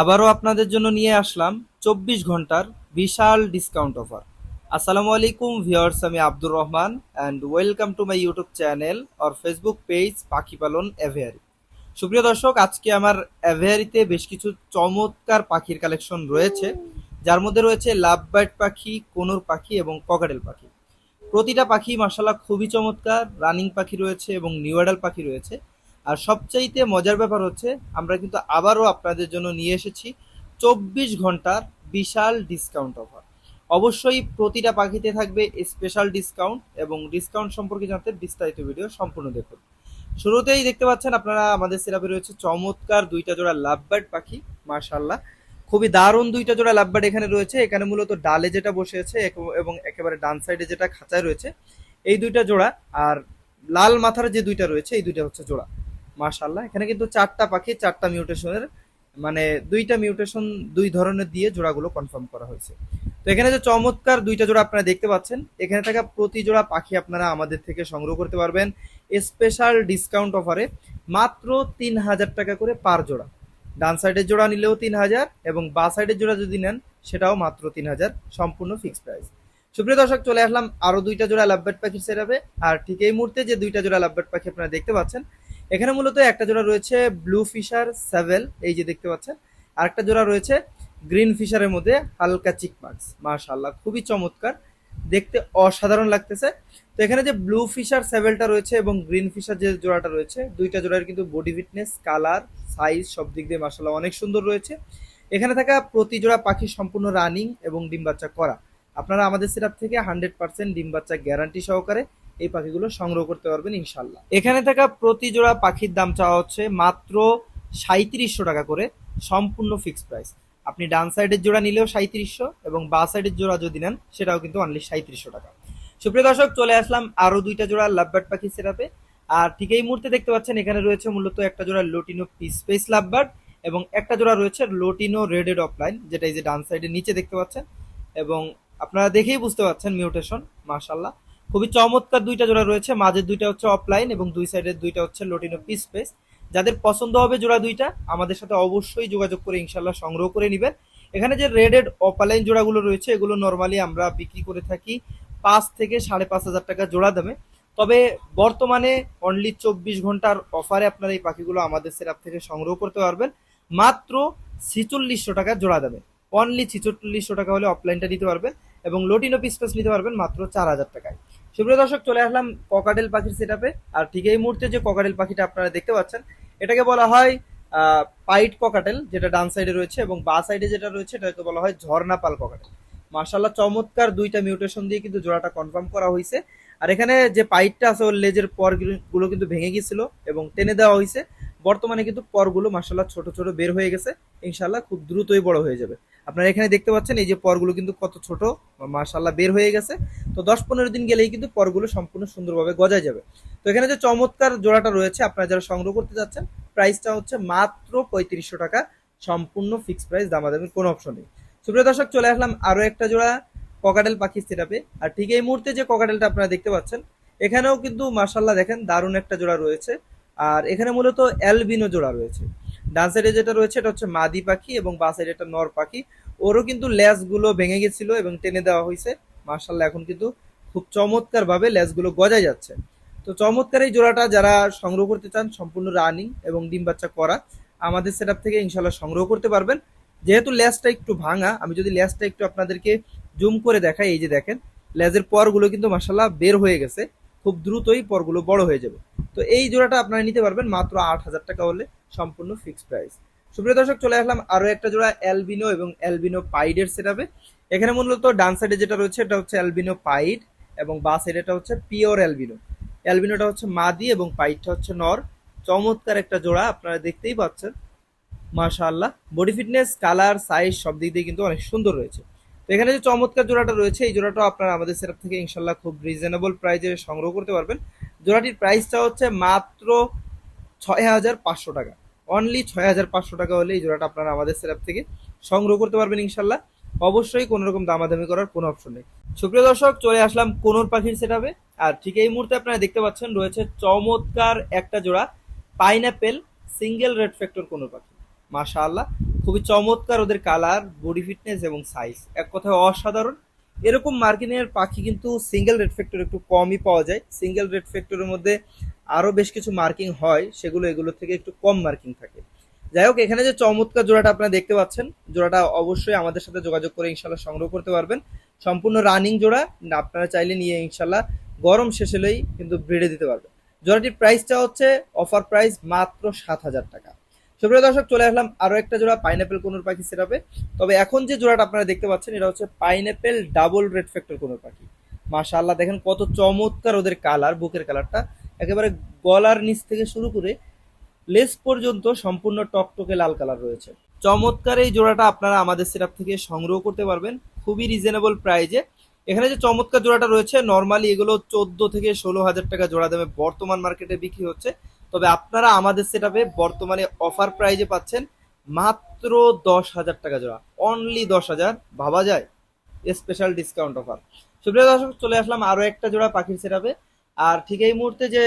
আবারও আপনাদের জন্য নিয়ে আসলাম চব্বিশ ঘণ্টার বিশাল ডিসকাউন্ট অফার আসসালামু আলাইকুম ভিউয়ার্স আমি Abdur Rahman and welcome to my YouTube channel or Facebook page পাখি পালন অ্যাভিয়ারি। সুপ্রিয় দর্শক, আজকে আমার অ্যাভিয়ারিতে বেশ কিছু চমৎকার পাখির কালেকশন রয়েছে। যার মধ্যে রয়েছে লাভ বার্ড পাখি, কোনুর পাখি এবং পকেটেল পাখি। প্রতিটা পাখি মাসাল্লাহ খুবই চমৎকার। রানিং পাখি রয়েছে এবং নিউয়াডাল পাখি রয়েছে। আর সবচাইতে মজার ব্যাপার হচ্ছে, আমরা কিন্তু আবারও আপনাদের জন্য নিয়ে এসেছি চব্বিশ ঘণ্টার বিশাল ডিসকাউন্ট অফার অবশ্যই প্রতিটা পাখিতে থাকবে স্পেশাল ডিসকাউন্ট এবং ডিসকাউন্ট সম্পর্কে জানতে বিস্তারিত ভিডিও সম্পূর্ণ দেখুন। শুরুতেই দেখতে পাচ্ছেন আপনারা, আমাদের সিরাপে রয়েছে চমৎকার দুইটা জোড়া লাভবার্ড পাখি মার্শাল্লাহ খুবই দারুণ দুইটা জোড়া লাভবার্ড এখানে রয়েছে। এখানে মূলত ডালে যেটা বসে আছে এবং একেবারে ডান সাইডে যেটা খাঁচায় রয়েছে, এই দুইটা জোড়া। আর লাল মাথার যে দুইটা রয়েছে, এই দুইটা হচ্ছে জোড়া। মার্শাল্লাহ এখানে কিন্তু চারটা পাখি, চারটা মিউটেশনের মানে দুইটা মিউটেশন দুই ধরনের দিয়ে জোড়াগুলো কনফার্ম করা হয়েছে। তো এখানে যে চমৎকার দুইটা জোড়া আপনারা দেখতে পাচ্ছেন, এখানে থাকা প্রতি জোড়া পাখি আপনারা আমাদের থেকে সংগ্রহ করতে পারবেন স্পেশাল ডিসকাউন্ট অফারে মাত্র তিন হাজার টাকা করে পার জোড়া। ডান সাইডের জোড়া নিলেও তিন হাজার এবং বা সাইডের জোড়া যদি নেন, সেটাও মাত্র তিন হাজার, সম্পূর্ণ ফিক্স প্রাইস সুপ্রিয় দর্শক, চলে আসলাম আরও দুইটা জোড়া লাভবার্ড পাখির সেরাবে আর ঠিক এই মুহূর্তে যে দুইটা জোড়া লাভবার্ড পাখি আপনারা দেখতে পাচ্ছেন এখানে মূলত একটা জোড়া রয়েছে ব্লু ফিশার সেভেল এই যে দেখতে পাচ্ছেন। আর একটা জোড়া রয়েছে গ্রিন ফিশারের মধ্যে হালকা চিকমার্কস মাশাল্লাহ খুবই চমৎকার, দেখতে অসাধারণ লাগতেছে। তো এখানে যে ব্লু ফিশার সেভেলটা রয়েছে এবং গ্রিন ফিশার যে জোড়াটা রয়েছে, দুইটা জোড়ার কিন্তু বডি ফিটনেস কালার সাইজ সব দিক দিয়ে মাসাল্লাহ অনেক সুন্দর রয়েছে। এখানে থাকা প্রতি জোড়া পাখি সম্পূর্ণ রানিং এবং ডিম বাচ্চা করা। আপনারা আমাদের সেটাপ থেকে হান্ড্রেড পার্সেন্ট ডিম বাচ্চা গ্যারান্টি সহকারে এই পাখিগুলো সংগ্রহ করতে পারবেন ইনশাল্লাহ এখানে থাকা প্রতি জোড়া পাখির দাম চাওয়া হচ্ছে মাত্র সাঁত্রিশশো টাকা করে, সম্পূর্ণ ফিক্সড প্রাইস। আপনি ডান সাইডের জোড়া নিলেও সাঁত্রিশশো এবং বা সাইডের জোড়া যদি নেন, সেটাও কিন্তু অনলি সাঁত্রিশশো টাকা। সুপ্রিয় দর্শক, চলে আসলাম আরও দুইটা জোড়া লাভবার্ড পাখি সেরাপে আর ঠিক এই মুহূর্তে দেখতে পাচ্ছেন, এখানে রয়েছে মূলত একটা জোড়া লোটিনো পিস স্পেস লাভবার্ড এবং একটা জোড়া রয়েছে লোটিনো রেডেড অফলাইন যেটা এই যে ডান সাইডের নিচে দেখতে পাচ্ছেন। এবং আপনারা দেখেই বুঝতে পারছেন মিউটেশন মাশাল্লাহ খুবই চমৎকার দুইটা জোড়া রয়েছে। মাঝের দুইটা হচ্ছে অফলাইন এবং দুই সাইডের দুইটা হচ্ছে লোটিনো পিস পেস যাদের পছন্দ হবে জোড়া দুইটা, আমাদের সাথে অবশ্যই যোগাযোগ করে ইনশাল্লাহ সংগ্রহ করে নেবেন। এখানে যে রেডেড অপালাইন জোড়াগুলো রয়েছে, এগুলো নর্মালি আমরা বিক্রি করে থাকি পাঁচ থেকে সাড়ে পাঁচ হাজার টাকা জোড়া দামে। তবে বর্তমানে অনলি চব্বিশ ঘণ্টার অফারে আপনারা এই পাখিগুলো আমাদের সেরাপ থেকে সংগ্রহ করতে পারবেন। মাত্র ছিচল্লিশশো টাকা জোড়া দামে। অনলি ছিচল্লিশশো টাকা হলে অফলাইনটা নিতে পারবেন এবং লোটিনো পিসপেস নিতে পারবেন মাত্র চার হাজার টাকায়। সুপ্রিয় দর্শক, চলে আসলাম ককাটেল পাখির সেটাপে আর ঠিক এই মুহূর্তে যে ককাটেল পাখিটা আপনারা দেখতে পাচ্ছেন, এটাকে বলা হয় পাইট ককাটেল যেটা ডান সাইডে রয়েছে এবং বা সাইডে যেটা রয়েছে এটাকে বলা হয় ঝর্ণা পাল ককাটেল মার্শাল্লাহ চমৎকার দুইটা মিউটেশন দিয়ে কিন্তু জোড়াটা কনফার্ম করা হয়েছে আর এখানে যে পাইটটা আছে, ওর লেজের পরগুলো কিন্তু ভেঙে গিয়েছিল এবং টেনে দেওয়া হয়েছে বর্তমানে কিন্তু পরগুলো মার্শাল্লাহ ছোট ছোট বের হয়ে গেছে। ইনশাল্লাহ খুব দ্রুতই বড় হয়ে যাবে। আপনারা এখানে দেখতে পাচ্ছেন, এই যে পরগুলো কিন্তু কত ছোট মার্শাল্লাহ বের হয়ে গেছে। তো দশ পনেরো দিন গেলেই কিন্তু পরগুলো সম্পূর্ণ সুন্দরভাবে গজায় যাবে। তো এখানে যে চমৎকার জোড়াটা রয়েছে, আপনারা যারা সংগ্রহ করতে যাচ্ছেন প্রাইসটা হচ্ছে মাত্র পঁয়ত্রিশশো টাকা, সম্পূর্ণ ফিক্সড প্রাইস দামাদামির কোনো অপশন নেই। সুপ্রিয় দর্শক, চলে আসলাম আরও একটা জোড়া ককাটেল পাখি সেটাপে আর ঠিক এই মুহূর্তে যে ককাটেলটা আপনারা দেখতে পাচ্ছেন, এখানেও কিন্তু মার্শাল্লাহ দেখেন দারুণ একটা জোড়া রয়েছে। আর এখানে মূলত অ্যালবিনো জোড়া রয়েছে। ডান সাইডে যেটা রয়েছে, এটা হচ্ছে মাদি পাখি এবং বা সাইডে একটা নর পাখি। ওরও কিন্তু ল্যাসগুলো ভেঙে গেছিল এবং টেনে দেওয়া হয়েছে। মার্শাল্লাহ, এখন কিন্তু খুব চমৎকার ভাবে ল্যাসগুলো গজায় যাচ্ছে। তো চমৎকার এই জোড়াটা যারা সংগ্রহ করতে চান, সম্পূর্ণ রানিং এবং ডিম বাচ্চা করা, আমাদের সেটআপ থেকে ইনশাল্লাহ সংগ্রহ করতে পারবেন। যেহেতু ল্যাসটা একটু ভাঙা, আমি যদি ল্যাসটা একটু আপনাদেরকে জুম করে দেখাই, এই যে দেখেন ল্যাজের পরগুলো কিন্তু মার্শাল্লাহ বের হয়ে গেছে, খুব দ্রুতই পরগুলো বড় হয়ে যাবে। তো এই জোড়াটা আপনারা নিতে পারবেন মাত্র আট হাজার টাকা হলে, সম্পূর্ণ ফিক্সড প্রাইস সুপ্রিয় দর্শক, চলে আসলাম আরও একটা জোড়া অ্যালবিনো এবং অ্যালবিনো পাইডের সেটাবে এখানে মূলত ডান সাইডে যেটা রয়েছে, এটা হচ্ছে অ্যালবিনো পাইড এবং বা সাইডে এটা হচ্ছে পিওর অ্যালবিনো অ্যালবিনোটা হচ্ছে মাদি এবং পাইডটা হচ্ছে নর। চমৎকার একটা জোড়া, আপনারা দেখতেই পাচ্ছেন। মাশাআল্লাহ। বডি ফিটনেস কালার সাইজ সব দিক দিয়ে কিন্তু অনেক সুন্দর রয়েছে। তো এখানে যে চমৎকার জোড়াটা রয়েছে, এই জোড়াটাও আপনারা আমাদের সেটআপ থেকে ইনশাল্লাহ খুব রিজনেবল প্রাইজে সংগ্রহ করতে পারবেন। জোড়াটির প্রাইসটা হচ্ছে মাত্র ছয় হাজার পাঁচশো টাকা। অনলি ছয় হাজার পাঁচশো টাকা হলে এই জোড়াটা আপনারা আমাদের সেটআপ থেকে সংগ্রহ করতে পারবেন ইনশাল্লাহ অবশ্যই কোনো রকম দামাদামি করার কোনো অপশন নেই। সুপ্রিয় দর্শক, চলে আসলাম কোনোর পাখির সেটাবে আর ঠিক এই মুহূর্তে আপনারা দেখতে পাচ্ছেন রয়েছে চমৎকার একটা জোড়া pineapple single red factor conure পাখি। মাশাআল্লাহ, খুবই চমৎকার ওদের কালার বডি ফিটনেস এবং সাইজ এক কথায় অসাধারণ। এরকম মার্কিনের পাখি কিন্তু সিঙ্গেল রেড ফ্যাক্টর একটু কমই পাওয়া যায়। সিঙ্গেল রেড ফ্যাক্টরের মধ্যে আরও বেশ কিছু মার্কিং হয়, সেগুলো এগুলো থেকে একটু কম মার্কিং থাকে। যাই হোক, এখানে যে চমৎকার জোড়াটা আপনারা দেখতে পাচ্ছেন, জোড়াটা অবশ্যই আমাদের সাথে যোগাযোগ করে ইনশাল্লাহ সংগ্রহ করতে পারবেন। সম্পূর্ণ রানিং জোড়া, আপনারা চাইলে নিয়ে ইনশাল্লাহ গরম শেষ হলেই কিন্তু ব্রিডে দিতে পারবেন। জোড়াটির প্রাইসটা হচ্ছে অফার প্রাইস মাত্র সাত হাজার টাকা। সুপ্রিয় দর্শক, চলে আসলাম আরও একটা জোড়া পাইনাপেল কোনোর পাখি সেটাপে তবে এখন যে জোড়াটা আপনারা দেখতে পাচ্ছেন, এটা হচ্ছে pineapple double red factor conure পাখি। মাশাআল্লাহ, দেখেন কত চমৎকার ওদের কালার বুকের কালারটা একেবারে গলার নিচ থেকে শুরু করে লেস পর্যন্ত সম্পূর্ণ টকটকে লাল কালার রয়েছে। চমৎকার এই জোড়াটা আপনারা আমাদের সেটআপ থেকে সংগ্রহ করতে পারবেন। খুবই রিজনেবল প্রাইজে এখানে যে চমৎকার জোড়াটা রয়েছে নর্মালি এগুলো চোদ্দ থেকে ষোলো হাজার টাকা জোড়া দামে বর্তমান মার্কেটে বিক্রি হচ্ছে। তবে আপনারা আমাদের সেটআপে বর্তমানে অফার প্রাইজে পাচ্ছেন মাত্র দশ হাজার টাকা জোড়া। অনলি দশ হাজার, ভাবা যায়? স্পেশাল ডিসকাউন্ট অফার সুপ্রিয় দর্শক, চলে আসলাম আরও একটা জোড়া পাখির সেটআপে আর ঠিক এই মুহূর্তে যে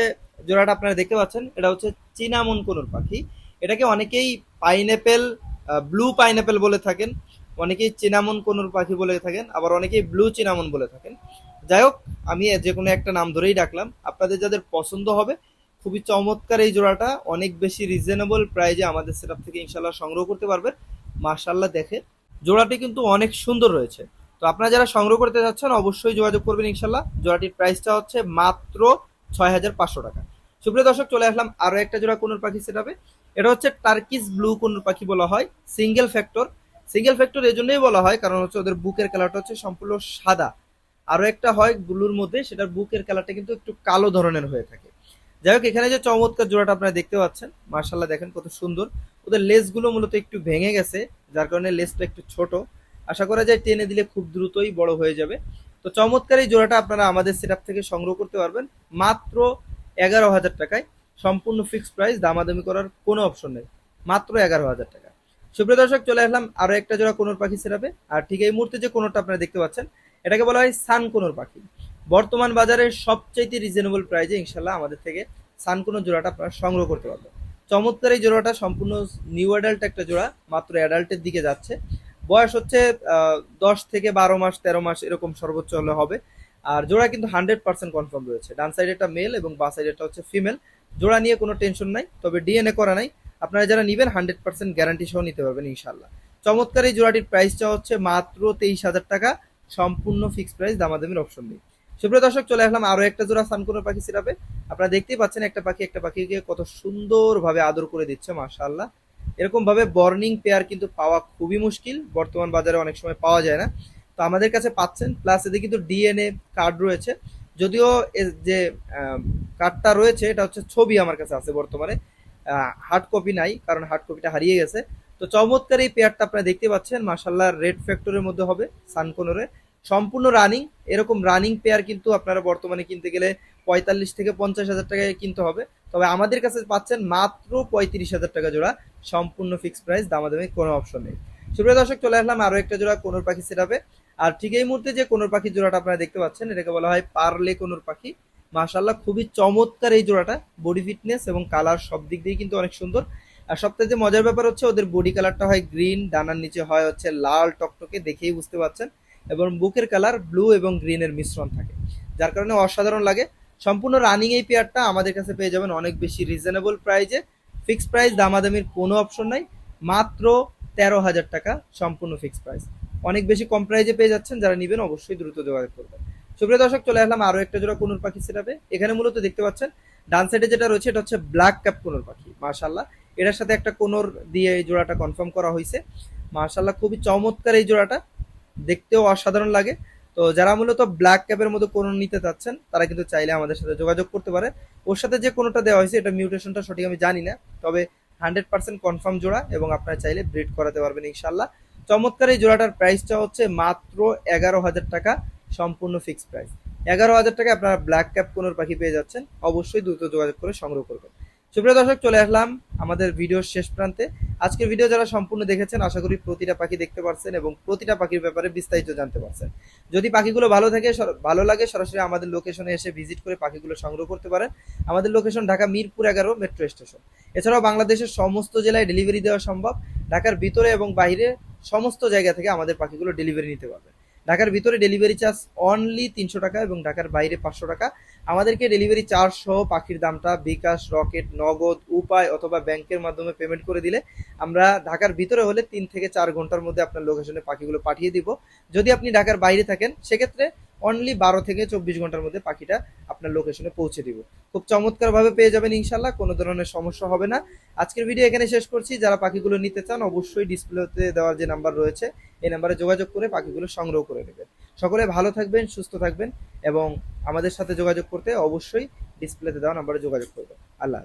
জোড়াটা আপনারা দেখতে পাচ্ছেন, এটা হচ্ছে চিনামন কোনোর পাখি। এটাকে অনেকেই পাইনঅ্যাপেল ব্লু পাইনঅ্যাপেল বলে থাকেন, অনেকেই চিনামন কোনোর পাখি বলে থাকেন, আবার অনেকেই ব্লু চিনামন বলে থাকেন। যাই হোক, আমি যে কোনো একটা নাম ধরেই ডাকলাম। আপনাদের যাদের পছন্দ হবে, খুবই চমৎকার এই জোড়াটা, অনেক বেশি রিজনেবল প্রাইজে আমাদের সেটআপ থেকে ইনশাল্লাহ সংগ্রহ করতে পারবেন। মার্শাল্লাহ দেখে জোড়াটি কিন্তু অনেক সুন্দর রয়েছে। তো আপনারা যারা সংগ্রহ করতে যাচ্ছেন, অবশ্যই যোগাযোগ করবেন ইনশাল্লাহ। জোড়াটির প্রাইসটা হচ্ছে মাত্র ছয় হাজার পাঁচশো টাকা। সুপ্রিয় দর্শক, চলে আসলাম আরও একটা জোড়া কোনোর পাখি সেটাবে এটা হচ্ছে টার্কিস ব্লু কোনোর পাখি বলা হয় সিঙ্গেল ফ্যাক্টর সিঙ্গেল ফ্যাক্টর এই জন্যই বলা হয়, কারণ হচ্ছে ওদের বুকের কালারটা হচ্ছে সম্পূর্ণ সাদা। আরও একটা হয় ব্লুর মধ্যে, সেটার বুকের কালারটা কিন্তু একটু কালো ধরনের হয়ে থাকে। যাই হোক, এখানে যে চমৎকার জোড়াটা আপনারা দেখতে পাচ্ছেন মার্শাল্লাহ দেখেন কত সুন্দর। ওদের লেসগুলো মূলত একটু ভেঙে গেছে, যার কারণে লেসটা একটু ছোট। আশা করা যায় টেনে দিলে খুব দ্রুতই বড় হয়ে যাবে। তো চমৎকার এই জোড়াটা আপনারা আমাদের সেটআপ থেকে সংগ্রহ করতে পারবেন। মাত্র এগারো হাজার টাকায়। সম্পূর্ণ ফিক্সড প্রাইস দামাদামি করার কোনো অপশন নেই। মাত্র এগারো হাজার টাকা। সুপ্রিয় দর্শক, চলে আসলাম আরও একটা জোড়া কোনোর পাখি সেরাপে আর ঠিক এই মুহূর্তে যে কোনোটা আপনারা দেখতে পাচ্ছেন, এটাকে বলা হয় সান কোনোর পাখি। বর্তমান বাজারে সবচাইতে রিজনেবল প্রাইজে ইনশাল্লাহ আমাদের থেকে সান কোনোর জোড়াটা আপনারা সংগ্রহ করতে পারবেন। চমৎকার এই জোড়াটা সম্পূর্ণ নিউ অ্যাডাল্ট একটা জোড়া, মাত্র অ্যাডাল্টের দিকে যাচ্ছে। বয়স হচ্ছে দশ থেকে বারো মাস, তেরো মাস এরকম সর্বোচ্চ হলে হবে। আর জোড়া কিন্তু হান্ড্রেড পার্সেন্ট কনফার্ম রয়েছে। ডান সাইডেরটা মেল এবং বা সাইডেরটা হচ্ছে ফিমেল। জোড়া নিয়ে কোনো টেনশন নাই, তবে ডিএনএ করা নাই। আপনারা যারা নিবেন, হান্ড্রেড পার্সেন্ট গ্যারান্টি সহ নিতে পারবেন ইনশাল্লাহ চমৎকার এই জোড়াটির প্রাইসটা হচ্ছে মাত্র তেইশ হাজার টাকা। সম্পূর্ণ ফিক্সড প্রাইস দামাদামির অপশন নেই। সুপ্রিয় দর্শক, চলে আসলাম আরও একটা জোড়া সানকুনোর পাখি সিরাপে। আপনারা দেখতেই পাচ্ছেন একটা পাখি, একটা পাখিকে কত সুন্দরভাবে আদর করে দিচ্ছে, মাশাআল্লাহ। এরকম ভাবে বর্নিং পেয়ার কিন্তু পাওয়া খুবই মুশকিল। বর্তমান বাজারে অনেক সময় পাওয়া যায় না। তো আমাদের কাছে পাচ্ছেন প্লাস এদের কিন্তু ডিএনএ কার্ড রয়েছে। যদিও যে কার্ডটা রয়েছে, এটা হচ্ছে ছবি আমার কাছে আছে বর্তমানে। হার্ড কপি নাই, কারণ হার্ড কপিটা হারিয়ে গেছে। তো চমৎকার এই পেয়ারটা আপনারা দেখতে পাচ্ছেন। মাসাল্লাহ রেড ফ্যাক্টরের মধ্যে হবে সানকোনরে সম্পূর্ণ রানিং এরকম রানিং পেয়ার কিন্তু আপনারা বর্তমানে কিনতে গেলে পঁয়তাল্লিশ থেকে পঞ্চাশ হাজার টাকায় কিনতে হবে। তবে আমাদের কাছে পাচ্ছেন মাত্র পঁয়ত্রিশ হাজার টাকা জোড়া, সম্পূর্ণ ফিক্সড প্রাইস দামাদামি কোনো অপশন নেই। সুপ্রিয় দর্শক, চলে আসলাম আরও একটা জোড়া, কোনোর পাখি সেটাবে আর ঠিক এই মুহূর্তে যে কোনোর পাখি জোড়াটা আপনারা দেখতে পাচ্ছেন, এটাকে বলা হয় পার্লে কোনোর পাখি। মাশাল্লাহ খুবই চমৎকার এই জোড়াটা। বডি ফিটনেস এবং কালার সব দিক দিয়ে কিন্তু অনেক সুন্দর। আর সবথেকে যে মজার ব্যাপার হচ্ছে, ওদের বডি কালারটা হয় গ্রিন ডানার নিচে হয় হচ্ছে লাল টকটকে, দেখেই বুঝতে পারছেন এবং বুকের কালার ব্লু এবং গ্রিনের মিশ্রণ থাকে, যার কারণে অসাধারণ লাগে। সম্পূর্ণ রানিং এই পেয়ারটা আমাদের কাছে পেয়ে যাবেন অনেক বেশি রিজনেবল প্রাইজে ফিক্সড প্রাইস দামাদামির কোনো অপশন নাই। মাত্র তেরো হাজার টাকা সম্পূর্ণ ফিক্সড প্রাইস অনেক বেশি কম প্রাইজে পেয়ে যাচ্ছেন, যারা নেবেন অবশ্যই দ্রুত যোগাযোগ করবেন। সুপ্রিয় দর্শক, চলে আসলাম আরও একটা জোড়া কোনোর পাখি সেটাবে এখানে মূলত দেখতে পাচ্ছেন, ডান সাইডে যেটা রয়েছে, এটা হচ্ছে ব্ল্যাক ক্যাপ কোনোর পাখি মার্শাল্লাহ এটার সাথে একটা কোনোর দিয়ে এই জোড়াটা কনফার্ম করা হয়েছে মার্শাল্লাহ খুবই চমৎকার এই জোড়াটা। দেখতেও অসাধারণ লাগে। তো যারা মূলত ব্ল্যাক ক্যাপের মতো কোনো নিতে চাচ্ছেন, তারা কিন্তু চাইলে আমাদের সাথে যোগাযোগ করতে পারে। ওর সাথে যে কোনোটা দেওয়া হয়েছে, এটা মিউটেশনটা সঠিক আমি জানি না, তবে হান্ড্রেড পার্সেন্ট কনফার্ম জোড়া এবং আপনারা চাইলে ব্রিড করাতে পারবেন ইনশাল্লাহ চমৎকার এই জোড়াটার প্রাইসটা হচ্ছে মাত্র এগারো হাজার টাকা, সম্পূর্ণ ফিক্সড প্রাইস এগারো হাজার টাকা আপনারা ব্ল্যাক ক্যাপ কোনোর পাখি পেয়ে যাচ্ছেন, অবশ্যই দ্রুত যোগাযোগ করে সংগ্রহ করবেন। সুপ্রিয় দর্শক, চলে আসলাম আমাদের ভিডিওর শেষ প্রান্তে। আজকের ভিডিও যারা সম্পূর্ণ দেখেছেন, আশা করি প্রতিটা পাখি দেখতে পারছেন এবং প্রতিটা পাখির ব্যাপারে বিস্তারিত জানতে পারছেন। যদি পাখিগুলো ভালো থাকে ভালো লাগে, সরাসরি আমাদের লোকেশনে এসে ভিজিট করে পাখিগুলো সংগ্রহ করতে পারেন। আমাদের লোকেশন ঢাকা মিরপুর এগারো মেট্রো স্টেশন এছাড়াও বাংলাদেশের সমস্ত জেলায় ডেলিভারি দেওয়া সম্ভব। ঢাকার ভিতরে এবং বাইরে সমস্ত জায়গা থেকে আমাদের পাখিগুলো ডেলিভারি নিতে পারবেন ঢাকার ভিতরে ডেলিভারি চার্জ অনলি তিনশো টাকা এবং ঢাকার বাইরে পাঁচশো টাকা। আমাদেরকে ডেলিভারি চার্জ সহ পাখির দামটা বিকাশ, রকেট, নগদ, উপায় অথবা ব্যাংকের মাধ্যমে পেমেন্ট করে দিলে আমরা ঢাকার ভিতরে হলে তিন থেকে চার ঘণ্টার মধ্যে আপনার লোকেশনে পাখিগুলো পাঠিয়ে দিব। যদি আপনি ঢাকার বাইরে থাকেন, সেক্ষেত্রে অনলি বারো থেকে চব্বিশ ঘণ্টার মধ্যে পাখিটা আপনার লোকেশনে পৌঁছে দিব। খুব চমৎকারভাবে পেয়ে যাবেন ইনশাল্লাহ কোনো ধরনের সমস্যা হবে না। আজকের ভিডিও এখানে শেষ করছি। যারা পাখিগুলো নিতে চান, অবশ্যই ডিসপ্লেতে দেওয়ার যে নাম্বার রয়েছে, এই নাম্বারে যোগাযোগ করে পাখিগুলো সংগ্রহ করে নেবেন। সকলে ভালো থাকবেন, সুস্থ থাকবেন এবং আমাদের সাথে যোগাযোগ করতে অবশ্যই ডিসপ্লেতে দেওয়া নাম্বারে যোগাযোগ করবেন। আল্লাহ